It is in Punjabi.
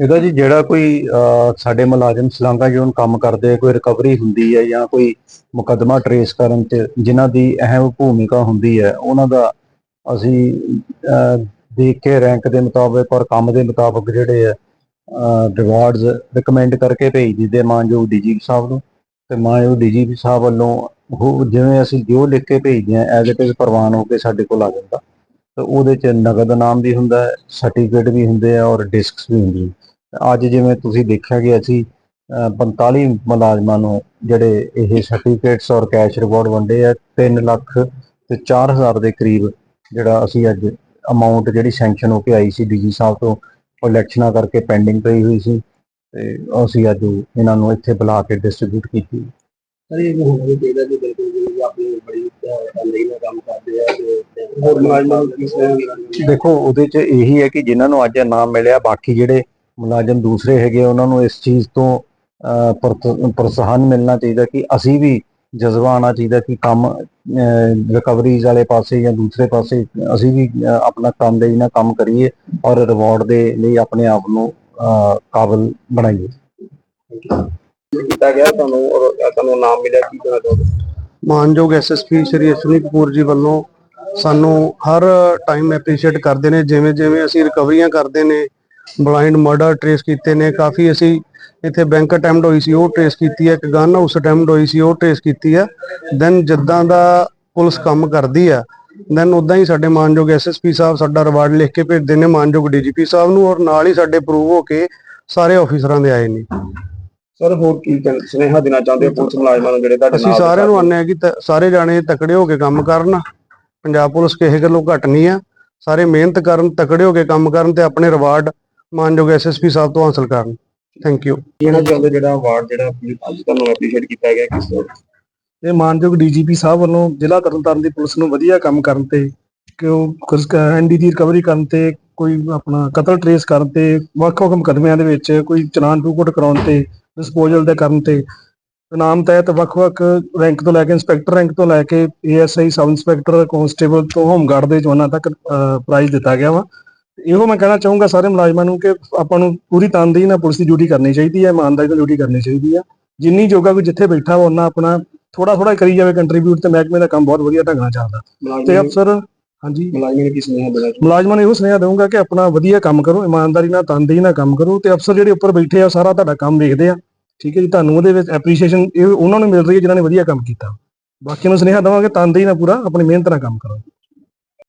ਇਹਦਾ ਜੀ ਜਿਹੜਾ ਕੋਈ ਸਾਡੇ ਮੁਲਾਜ਼ਮ ਸ਼ਲਾਘਾ ਜੋਨ ਕੰਮ ਕਰਦੇ ਕੋਈ ਰਿਕਵਰੀ ਹੁੰਦੀ ਹੈ ਜਾਂ ਕੋਈ ਮੁਕੱਦਮਾ ਟਰੇਸ ਕਰਨ ਚ ਜਿਨ੍ਹਾਂ ਦੀ ਅਹਿਮ ਭੂਮਿਕਾ ਹੁੰਦੀ ਹੈ, ਉਹਨਾਂ ਦਾ ਅਸੀਂ ਦੇਖ ਕੇ ਰੈਂਕ ਦੇ ਮੁਤਾਬਕ ਔਰ ਕੰਮ ਦੇ ਮੁਤਾਬਕ ਜਿਹੜੇ ਆ ਰਿਵਾਰਡਸ ਰეკਮੈਂਡ ਕਰਕੇ ਭੇਜ ਦਿੰਦੇ ਮਾਨਯੋਗ ਡੀਜੀਪੀ ਸਾਹਿਬ ਨੂੰ। ਤੇ ਮਾਨਯੋਗ ਡੀਜੀਪੀ ਸਾਹਿਬ ਵੱਲੋਂ ਉਹ ਜਿਵੇਂ ਅਸੀਂ ਜੋ ਲਿਖ ਕੇ ਭੇਜਦੇ ਆ ਐਜ਼ ਇਟ ਇਜ਼ ਪ੍ਰਵਾਨ ਹੋ ਕੇ ਸਾਡੇ ਕੋਲ ਆ ਜਾਂਦਾ। ਤੇ ਉਹਦੇ ਚ ਨਗਦ ਇਨਾਮ ਵੀ ਹੁੰਦਾ ਸਰਟੀਫਿਕੇਟ ਵੀ ਹੁੰਦੇ ਆ ਔਰ ਡਿਸਕਸ ਵੀ ਹੁੰਦੀ ਹੈ ਅੱਜ ਜਿਵੇਂ ਤੁਸੀਂ ਦੇਖਿਆ ਕਿ ਅਸੀਂ ਅਹ, 45 ਮੁਲਾਜ਼ਮਾਂ ਨੂੰ ਜਿਹੜੇ ਇਹ ਸਰਟੀਫਿਕੇਟਸ ਔਰ ਕੈਸ਼ ਰਿਵਾਰਡ ਵੰਡੇ ਆ 3 ਲੱਖ ਤੇ 4000 ਦੇ ਕਰੀਬ ਜਿਹੜਾ ਅਸੀਂ ਅੱਜ ਅਮਾਉਂਟ ਜਿਹੜੀ ਸੈਂਕਸ਼ਨ ਹੋ ਕੇ ਆਈ ਸੀ ਡੀਜੀ ਸਾਹਿਬ ਤੋਂ ਇਲੈਕਸ਼ਨਾਂ ਕਰਕੇ ਪੈਂਡਿੰਗ ਪਈ ਹੋਈ ਸੀ ਤੇ ਅਸੀਂ ਅੱਜ ਇਹਨਾਂ ਨੂੰ ਇੱਥੇ ਬੁਲਾ ਕੇ ਡਿਸਟ੍ਰੀਬਿਊਟ ਕੀਤੀ। ਸਰ ਇਹ ਹੋਣਾ ਵੀ ਚਾਹੀਦਾ ਕਿ ਬਿਲਕੁਲ ਜਿਹੜੀ ਆਪਣੀ ਬੜੀ ਅੰਦਰੀ ਨਾਲ ਕੰਮ ਕਰਦੇ ਆ ਤੇ ਹੋਰ ਮੁਲਾਜ਼ਮਾਂ ਦੇਖੋ ਉਹਦੇ ਚ ਇਹੀ ਹੈ ਕਿ ਜਿਨ੍ਹਾਂ ਨੂੰ ਅੱਜ ਇਨਾਮ ਮਿਲਿਆ ਬਾਕੀ ਜਿਹੜੇ ਮੁਲਾਜ਼ਮ ਦੂਸਰੇ ਹੈਗੇ ਉਹਨਾਂ ਨੂੰ ਇਸ ਚੀਜ਼ ਤੋਂ ਪ੍ਰੋਤਸਾਹਨ ਮਿਲਣਾ ਚਾਹੀਦਾ ਕਿ ਅਸੀਂ ਵੀ ਜਜ਼ਬਾ ਆਉਣਾ ਚਾਹੀਦਾ ਕਿ ਕੰਮ ਰਿਕਵਰੀਜ਼ ਵਾਲੇ ਪਾਸੇ ਜਾਂ ਦੂਸਰੇ ਪਾਸੇ ਅਸੀਂ ਵੀ ਆਪਣਾ ਕੰਮ ਦੇ ਨਾਲ ਕੰਮ ਕਰੀਏ ਔਰ ਰਿਵਾਰਡ ਦੇ ਲਈ ਆਪਣੇ ਆਪ ਨੂੰ ਕਾਬਲ ਬਣਾਈਏ। ਕੀਤਾ ਗਿਆ ਤੁਹਾਨੂੰ ਔਰ ਤੁਹਾਨੂੰ ਨਾਮ ਮਿਲਿਆ ਕੀ ਕਹਿਣਾ ਚਾਹੋਗੇ? ਮਾਨਯੋਗ ਐਸਐਸਪੀ ਸ਼੍ਰੀ ਅਸ਼ਵਨੀ ਕਪੂਰ ਜੀ ਵੱਲੋਂ ਸਾਨੂੰ ਹਰ ਟਾਈਮ ਐਪਰੀਸ਼ੀਏਟ ਕਰਦੇ ਨੇ ਜਿਵੇਂ ਜਿਵੇਂ ਅਸੀਂ ਰਿਕਵਰੀਆਂ ਕਰਦੇ ਨੇ ਬਲਾਈਂਡ ਮਰਡਰ ਟ੍ਰੇਸ ਕੀਤੇ ਨੇ ਕਾਫੀ ਅਸੀਂ ਇੱਥੇ ਬੈਂਕ ਅਟੈਂਪਟ ਹੋਈ ਸੀ ਉਹ ਟ੍ਰੇਸ ਕੀਤੀ ਹੈ ਇੱਕ ਗਨ ਹਾਊਸ ਅਟੈਂਪਟ ਹੋਈ ਸੀ ਉਹ ਟ੍ਰੇਸ ਕੀਤੀ ਹੈ। ਦੈਨ ਜਿੱਦਾਂ ਦਾ ਪੁਲਿਸ ਕੰਮ ਕਰਦੀ ਆ ਦੈਨ ਉਦਾਂ ਹੀ ਸਾਡੇ ਮਾਨਯੋਗ ਐਸਐਸਪੀ ਸਾਹਿਬ ਸਾਡਾ ਰਿਵਾਰਡ ਲਿਖ ਕੇ ਭੇਜਦੇ ਨੇ ਮਾਨਯੋਗ ਡੀਜੀਪੀ ਸਾਹਿਬ ਨੂੰ ਔਰ ਨਾਲ ਹੀ ਸਾਡੇ ਅਪਰੂਵ ਹੋ ਕੇ ਸਾਰੇ ਆਫੀਸਰਾਂ ਦੇ ਆਏ ਨੇ। ਸਰ ਹੋਰ ਕੀ ਸੁਨੇਹਾ ਦੇਣਾ ਚਾਹੁੰਦੇ ਹੋ ਪੁਲਿਸ ਮੁਲਾਜ਼ਮਾਂ ਨੂੰ ਜਿਹੜੇ ਤੁਹਾਡੇ ਅਸੀਂ ਨਾਲ ਦੇ ਸਾਰਿਆਂ ਨੂੰ? ਆਨੇ ਆ ਕਿ ਸਾਰੇ ਜਾਣੇ ਤਕੜੇ ਹੋ ਕੇ ਕੰਮ ਕਰਨ। ਪੰਜਾਬ ਪੁਲਿਸ ਕਿਸੇ ਗੱਲੋਂ ਘੱਟ ਨਹੀਂ ਆ ਸਾਰੇ ਮਿਹਨਤ ਕਰਨ ਤਕੜੇ ਹੋ ਕੇ ਕੰਮ ਕਰਨ ਤੇ ਆਪਣੇ ਰਿਵਾਰਡ ਮਾਨਯੋਗ ਐਸਐਸਪੀ ਸਾਹਿਬ ਤੋਂ ਹਾਸਲ ਕਰਨ। ਥੈਂਕ ਯੂ ਕਹਿਣਾ ਚਾਹੁੰਦੇ ਜਿਹੜਾ ਅਵਾਰਡ ਜਿਹੜਾ ਅੱਜ ਤੁਹਾਨੂੰ ਐਪਰੀਸ਼ੀਏਟ ਕੀਤਾ ਗਿਆ ਕਿਸ ਤਰ੍ਹਾਂ? ਇਹ ਮਾਨਯੋਗ ਡੀਜੀਪੀ ਸਾਹਿਬ ਵੱਲੋਂ ਜ਼ਿਲ੍ਹਾ ਤਰਨਤਾਰਨ ਦੀ ਪੁਲਿਸ ਨੂੰ ਵਧੀਆ ਕੰਮ ਕਰਨ ਤੇ ਕਿ ਉਹ ਐਨਡੀ ਦੀ ਰਿਕਵਰੀ ਕਰਨ ਤੇ ਕੋਈ ਆਪਣਾ ਕਤਲ ਟਰੇਸ ਕਰਨ ਤੇ ਵੱਖ-ਵੱਖ ਮੁਕੱਦਮਿਆਂ ਦੇ ਵਿੱਚ ਕੋਈ ਚਲਾਨ ਟੂਕਟ ਕਰਾਉਣ ਤੇ ਡਿਸਪੋਜ਼ਲ ਦੇ ਕਰਨ ਤੇ ਇਨਾਮ ਤਹਿਤ ਵੱਖ-ਵੱਖ ਰੈਂਕ ਤੋਂ ਲੈ ਕੇ ਇੰਸਪੈਕਟਰ ਰੈਂਕ ਤੋਂ ਲੈ ਕੇ ਏਐਸਆਈ ਸਬ ਇੰਸਪੈਕਟਰ ਕਾਂਸਟੇਬਲ ਤੋਂ ਹੋਮਗਾਰਡ ਦੇ ਜਵਾਨਾਂ ਤੱਕ ਪ੍ਰਾਈਜ਼ ਦਿੱਤਾ ਗਿਆ ਵਾ। ਇਹੋ ਮੈਂ ਕਹਿਣਾ ਚਾਹੂੰਗਾ ਸਾਰੇ ਮੁਲਾਜ਼ਮਾਂ ਨੂੰ ਕਿ ਆਪਾਂ ਨੂੰ ਪੂਰੀ ਤਨਦੇਹੀ ਨਾਲ ਪੁਲਿਸ ਦੀ ਡਿਊਟੀ ਕਰਨੀ ਚਾਹੀਦੀ ਹੈ ਇਮਾਨਦਾਰੀ ਨਾਲ ਡਿਊਟੀ ਕਰਨੀ ਚਾਹੀਦੀ ਹੈ। ਜਿੰਨੀ ਜੋਗਾ ਕੋਈ ਜਿੱਥੇ ਬੈਠਾ ਵਾ ਉਹਨਾਂ ਆਪਣਾ ਥੋੜਾ ਥੋੜਾ ਕਰੀ ਜਾਵੇ ਕੰਟਰੀਬਿਊਟ ਤੇ ਮਹਿਕਮੇ ਦਾ ਕੰਮ ਬਹੁਤ ਵਧੀਆ ਢੰਗ ਨਾਲ ਚੱਲਦਾ। ਤੇ ਅਫਸਰ ਹਾਂਜੀ। ਮੁਲਾਜ਼ਮਾਂ ਨੂੰ ਕੀ ਸੁਨੇਹਾ ਦੇਣਾ ਮੁਲਾਜ਼ਮਾਂ ਨੂੰ ਇਹੋ ਸੁਨੇਹਾ ਦਊਂਗਾ ਕਿ ਆਪਣਾ ਵਧੀਆ ਕੰਮ ਕਰੋ ਇਮਾਨਦਾਰੀ ਨਾਲ ਤਨਦੇਹੀ ਨਾਲ ਕੰਮ ਕਰੋ ਤੇ ਅਫਸਰ ਜਿਹੜੇ ਉੱਪਰ ਬੈਠੇ ਆ ਸਾਰਾ ਤੁਹਾਡਾ ਕੰਮ ਵੇਖਦੇ ਆ। ਠੀਕ ਹੈ ਜੀ ਤੁਹਾਨੂੰ ਉਹਦੇ ਵਿੱਚ ਐਪਰੀਸ਼ੀਏਸ਼ਨ ਇਹ ਉਹਨਾਂ ਨੂੰ ਮਿਲ ਰਹੀ ਹੈ ਜਿਨ੍ਹਾਂ ਨੇ ਵਧੀਆ ਕੰਮ ਕੀਤਾ। ਬਾਕੀ ਨੂੰ ਸੁਨੇਹਾ ਦਵਾਂਗੇ ਤਨਦੇਹੀ ਨਾਲ ਪੂਰਾ ਆਪਣੀ ਮਿਹਨਤ ਨਾਲ ਕੰਮ ਕਰੋ।